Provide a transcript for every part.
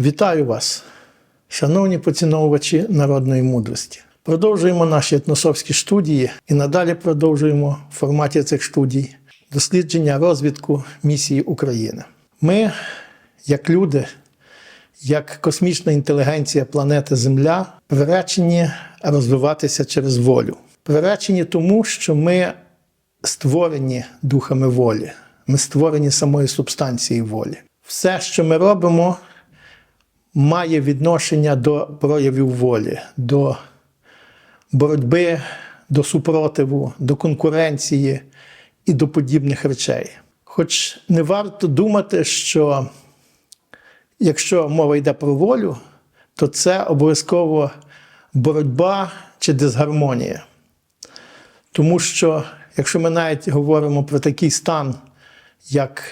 Вітаю вас, шановні поціновувачі народної мудрості. Продовжуємо наші етносовські студії і надалі продовжуємо в форматі цих студій дослідження розвідку місії України. Ми, як люди, як космічна інтелігенція планети Земля, приречені розвиватися через волю. Приречені тому, що ми створені духами волі, ми створені самої субстанції волі. Все, що ми робимо, має відношення до проявів волі, до боротьби, до супротиву, до конкуренції і до подібних речей. Хоч не варто думати, що якщо мова йде про волю, то це обов'язково боротьба чи дисгармонія. Тому що, якщо ми навіть говоримо про такий стан, як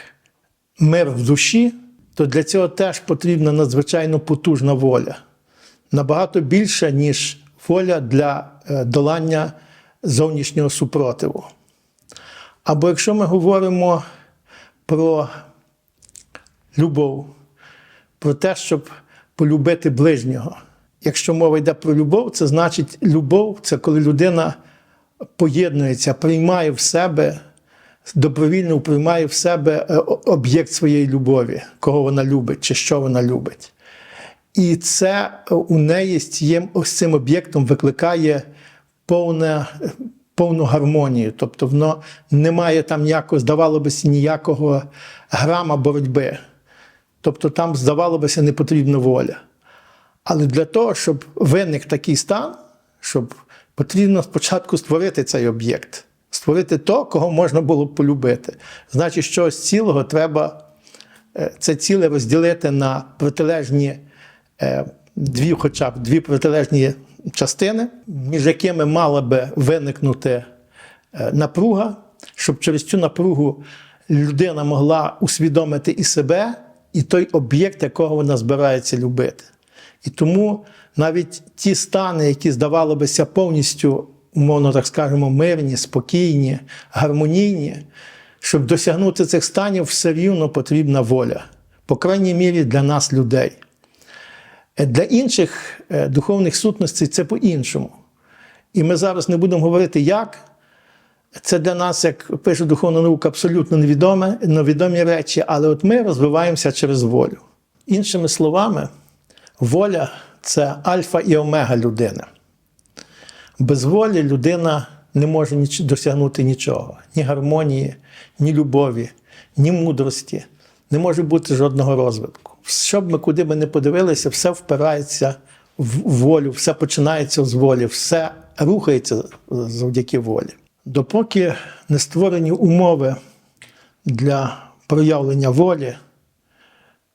мир в душі, то для цього теж потрібна надзвичайно потужна воля. Набагато більша, ніж воля для е, долання зовнішнього супротиву. Або якщо ми говоримо про любов, про те, щоб полюбити ближнього. Якщо мова йде про любов, це значить любов це коли людина поєднується, приймає в себе, добровільно приймає в себе е, об'єкт своєї любові, кого вона любить чи що вона любить. І це е, у неї з цим, об'єктом викликає повне, повну гармонію. Тобто воно не має там ніякого, здавало би, ніякого грама боротьби. Тобто там, здавало бися, не потрібна воля. Але для того, щоб виник такий стан, щоб потрібно спочатку створити цей об'єкт, створити то, кого можна було полюбити. Значить, що з цілого треба е, це ціле розділити на протилежні е, дві, хоча б дві протилежні частини, між якими мала би виникнути е, напруга, щоб через цю напругу людина могла усвідомити і себе, і той об'єкт, якого вона збирається любити. І тому навіть ті стани, які здавало бися повністю, умовно так скажемо, мирні, спокійні, гармонійні, щоб досягнути цих станів, все рівно потрібна воля, по крайній мірі для нас, людей. Е, Для інших е, духовних сутностей це по-іншому. І ми зараз не будемо говорити, як. Це для нас, як пише духовна наука, абсолютно невідоме, невідомі речі, але от ми розвиваємося через волю. Іншими словами, воля це альфа і омега людини. Без волі людина не може досягнути нічого: ні гармонії, ні любові, ні мудрості. Не може бути жодного розвитку. Щоб ми куди би не подивилися, все впирається в волю, все починається з волі, все рухається завдяки волі. Допоки не створені умови для проявлення волі,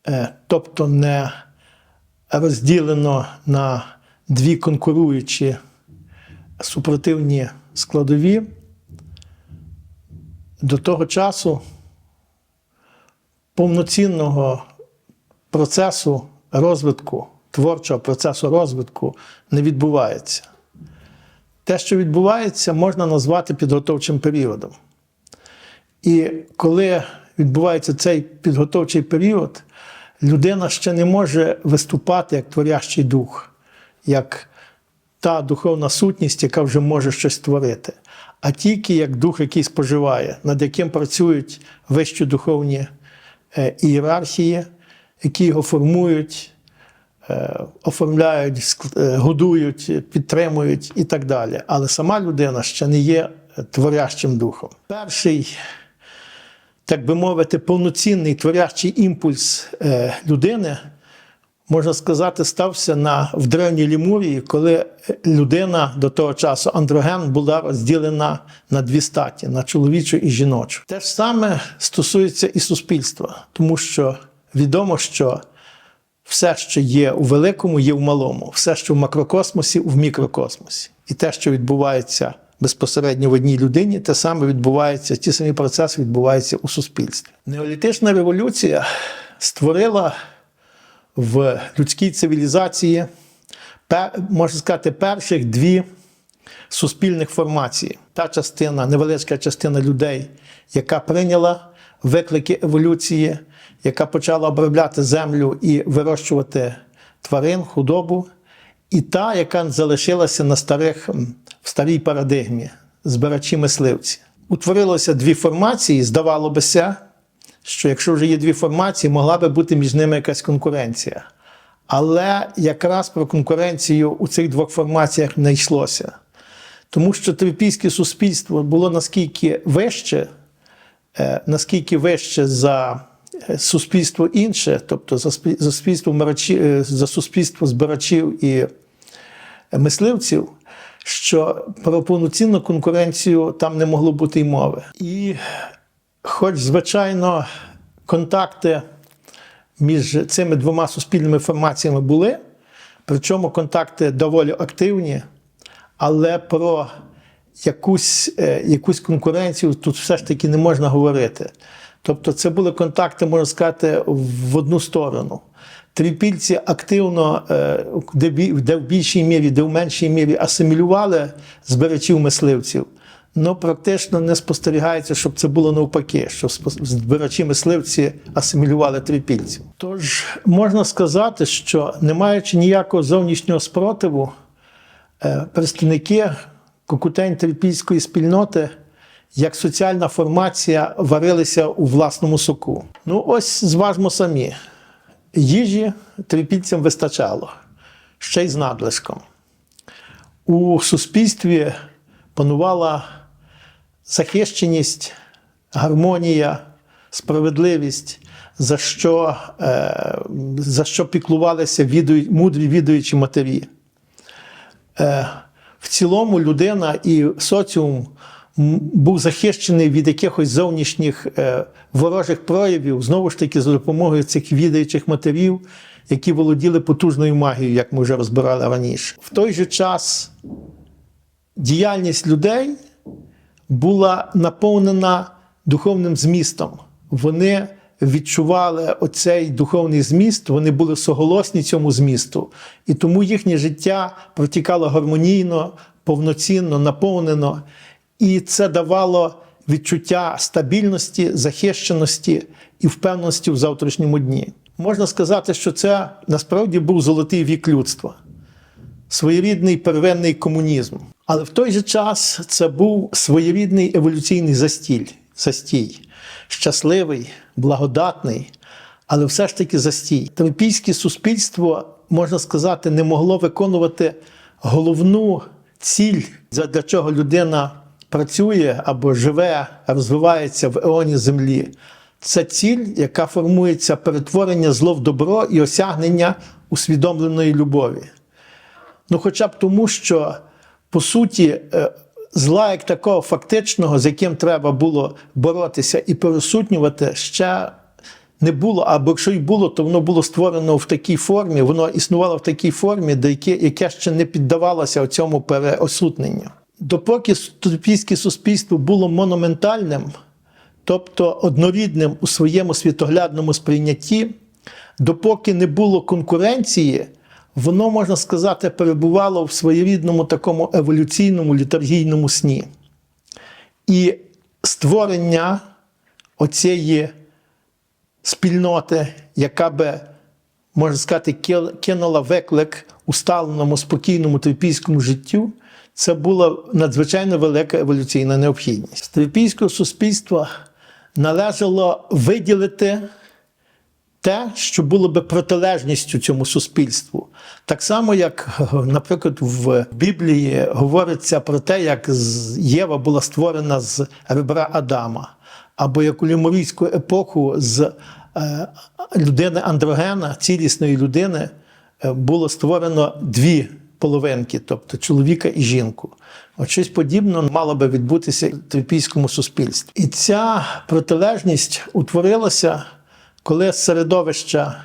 е, тобто не розділено на дві конкуруючі супротивні складові, до того часу повноцінного процесу розвитку, творчого процесу розвитку не відбувається. Те, що відбувається, можна назвати підготовчим періодом. І коли відбувається цей підготовчий період, людина ще не може виступати як творящий дух, як та духовна сутність, яка вже може щось створити, а тільки як дух, який споживає, над яким працюють вищі духовні е, ієрархії, які його формують, е, оформляють, е, годують, підтримують і так далі. Але сама людина ще не є творящим духом. Перший так би мовити, повноцінний творячий імпульс людини, можна сказати, стався на, в древній Лімурії, коли людина до того часу андроген була розділена на дві статі на чоловічу і жіночу. Те ж саме стосується і суспільства, тому що відомо, що все, що є у великому, є в малому, все, що в макрокосмосі, в мікрокосмосі. І те, що відбувається безпосередньо в одній людині, те саме відбувається, ті самі процеси відбуваються у суспільстві. Неолітична революція створила в людській цивілізації, можна сказати, перших дві суспільних формації. Та частина, невеличка частина людей, яка прийняла виклики еволюції, яка почала обробляти землю і вирощувати тварин, худобу, і та, яка залишилася на старих, в старій парадигмі збирачі мисливці. Утворилося дві формації, здавало бися, що якщо вже є дві формації, могла би бути між ними якась конкуренція. Але якраз про конкуренцію у цих двох формаціях не йшлося. Тому що трипільське суспільство було наскільки вище, е, наскільки вище за е, суспільство інше, тобто за суспільство, мерачі- е, за суспільство збирачів і мисливців, що про повноцінну конкуренцію там не могло бути й мови. І хоч, звичайно, контакти між цими двома суспільними формаціями були, причому контакти доволі активні, але про якусь, е, якусь конкуренцію тут все ж таки не можна говорити. Тобто це були контакти, можна сказати, в одну сторону. Трипільці активно, е, де, в більшій мірі, де в меншій мірі асимілювали збирачів мисливців. Ну, практично не спостерігається, щоб це було навпаки, що збирачі мисливці асимілювали трипільців. Тож можна сказати, що не маючи ніякого зовнішнього спротиву, е, представники кокутень трипільської спільноти як соціальна формація варилися у власному соку. Ну, ось зважмо самі. Їжі трипільцям вистачало, ще й з надлишком. У суспільстві панувала захищеність, гармонія, справедливість, за що, е, за що піклувалися мудрі відуючі матері. Е, в цілому людина і соціум був захищений від якихось зовнішніх е, ворожих проявів, знову ж таки, за допомогою цих відаючих матерів, які володіли потужною магією, як ми вже розбирали раніше. В той же час діяльність людей була наповнена духовним змістом. Вони відчували оцей духовний зміст, вони були соголосні цьому змісту, і тому їхнє життя протікало гармонійно, повноцінно, наповнено, і це давало відчуття стабільності, захищеності і впевненості в завтрашньому дні. Можна сказати, що це насправді був золотий вік людства своєрідний первинний комунізм. Але в той же час це був своєрідний еволюційний застіль, застій, щасливий, благодатний, але все ж таки застій. Трипільське суспільство, можна сказати, не могло виконувати головну ціль, для чого людина працює або живе, розвивається в еоні землі. Це ціль, яка формується перетворення зло в добро і осягнення усвідомленої любові. Ну, хоча б тому, що по суті е, зла як такого фактичного, з яким треба було боротися і пересутнювати, ще не було. Або якщо й було, то воно було створено в такій формі, воно існувало в такій формі, де яке, яке ще не піддавалося цьому переосутненню. Допоки трипільське суспільство було монументальним, тобто однорідним у своєму світоглядному сприйнятті, допоки не було конкуренції, воно, можна сказати, перебувало в своєрідному такому еволюційному літургійному сні. І створення оцієї спільноти, яка би, можна сказати, кинула виклик усталеному, спокійному трипільському життю, це була надзвичайно велика еволюційна необхідність. З трипільського суспільства належало виділити те, що було би протилежністю цьому суспільству. Так само, як, наприклад, в Біблії говориться про те, як Єва була створена з ребра Адама, або як у ліморійську епоху з е, людини андрогена, цілісної людини, е, було створено дві половинки, тобто чоловіка і жінку. От щось подібне мало би відбутися в трипільському суспільстві. І ця протилежність утворилася, коли середовища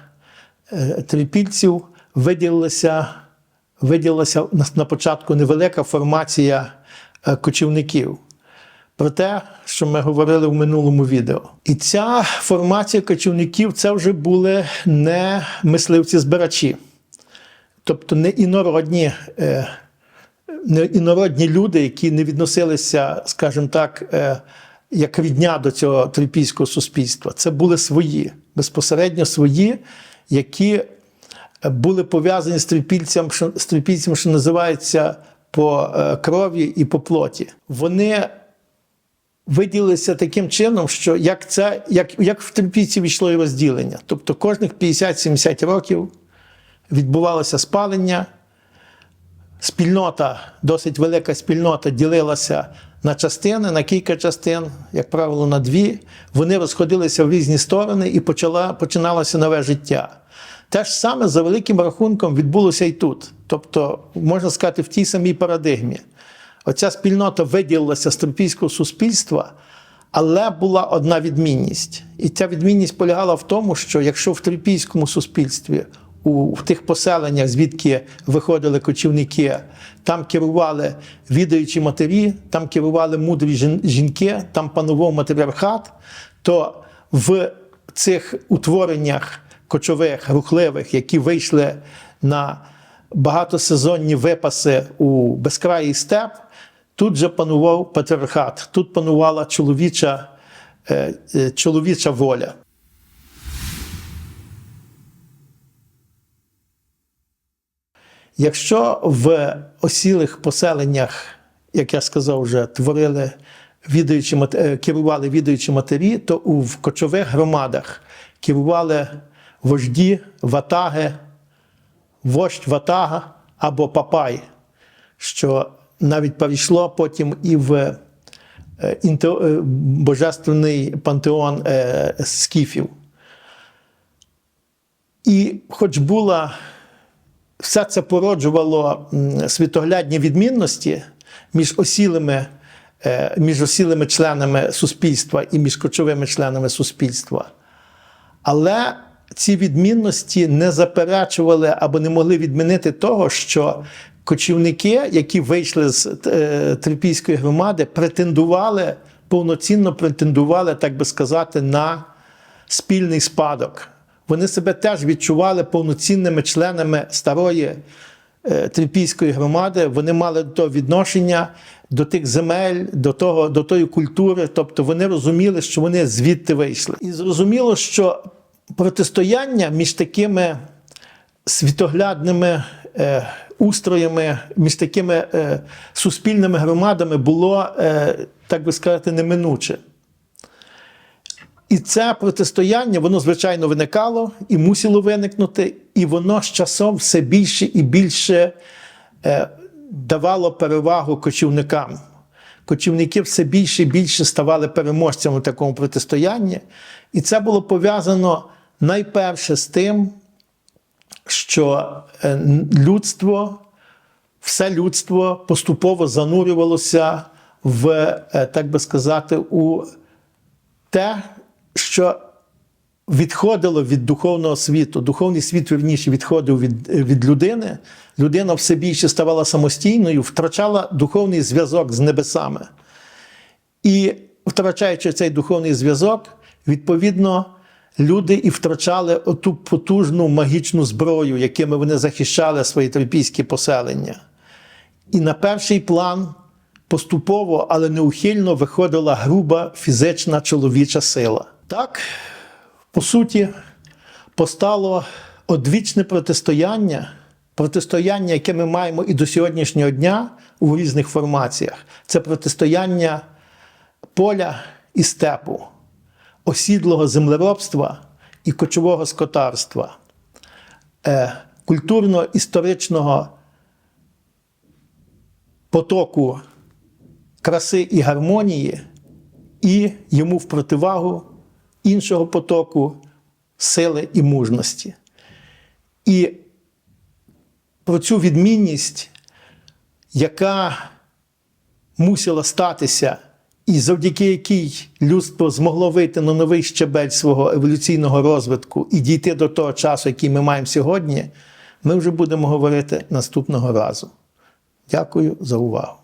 е, трипільців виділилася, виділилася на- початку невелика формація е, кочівників. Про те, що ми говорили в минулому відео. І ця формація кочівників це вже були не мисливці-збирачі, тобто не інородні, е, не інородні люди, які не відносилися, скажімо так, як рідня до цього трипільського суспільства. Це були свої, безпосередньо свої, які були пов'язані з трипільцем, що, з трипільцем, що називається по е, крові і по плоті. Вони виділилися таким чином, що як це, як, як в трипільці йшло і розділення. Тобто кожних 50-70 років відбувалося спалення. Спільнота, досить велика спільнота ділилася на частини, на кілька частин, як правило, на дві. Вони розходилися в різні сторони і почала, починалося нове життя. Те ж саме за великим рахунком відбулося і тут. Тобто, можна сказати, в тій самій парадигмі. Оця спільнота виділилася з трипільського суспільства, але була одна відмінність. І ця відмінність полягала в тому, що якщо в трипільському суспільстві у в тих поселеннях, звідки виходили кочівники, там керували відаючі матері, там керували мудрі жінки, там панував матріархат, то в цих утвореннях кочових, рухливих, які вийшли на багатосезонні випаси у безкраїй степ, тут же панував патріархат, тут панувала чоловіча, е, е, чоловіча воля. Якщо в осілих поселеннях, як я сказав, вже творили відаючі, е, керували відаючі матері, то в кочових громадах керували вожді, ватаги, вождь ватага або папай, що навіть перейшло потім і в е, е, божественний пантеон скіфів. І хоч була все це породжувало світоглядні відмінності між осілими, е, між осілими членами суспільства і між кочовими членами суспільства. Але ці відмінності не заперечували або не могли відмінити того, що кочівники, які вийшли з е, трипільської громади, претендували, повноцінно претендували, так би сказати, на спільний спадок. Вони себе теж відчували повноцінними членами старої е, трипільської громади. Вони мали до того відношення до тих земель, до, того, до тої культури. Тобто вони розуміли, що вони звідти вийшли. І зрозуміло, що протистояння між такими світоглядними е, устроями, між такими е, суспільними громадами було, е, так би сказати, неминуче. І це протистояння, воно, звичайно, виникало і мусило виникнути, і воно з часом все більше і більше е, давало перевагу кочівникам. Кочівники все більше і більше ставали переможцями в такому протистоянні. І це було пов'язано найперше з тим, що е, людство, все людство поступово занурювалося в, е, так би сказати, у те, що відходило від духовного світу. Духовний світ, вірніше, відходив від, від людини. Людина все більше ставала самостійною, втрачала духовний зв'язок з небесами. І, втрачаючи цей духовний зв'язок, відповідно, люди і втрачали оту потужну магічну зброю, якими вони захищали свої трипільські поселення. І на перший план поступово, але неухильно виходила груба фізична чоловіча сила. Так, по суті, постало одвічне протистояння, протистояння, яке ми маємо і до сьогоднішнього дня у різних формаціях. Це протистояння поля і степу, осідлого землеробства і кочового скотарства, е, культурно-історичного потоку краси і гармонії, і йому в противагу іншого потоку сили і мужності. І про цю відмінність, яка мусила статися, і завдяки якій людство змогло вийти на новий щебель свого еволюційного розвитку і дійти до того часу, який ми маємо сьогодні, ми вже будемо говорити наступного разу. Дякую за увагу.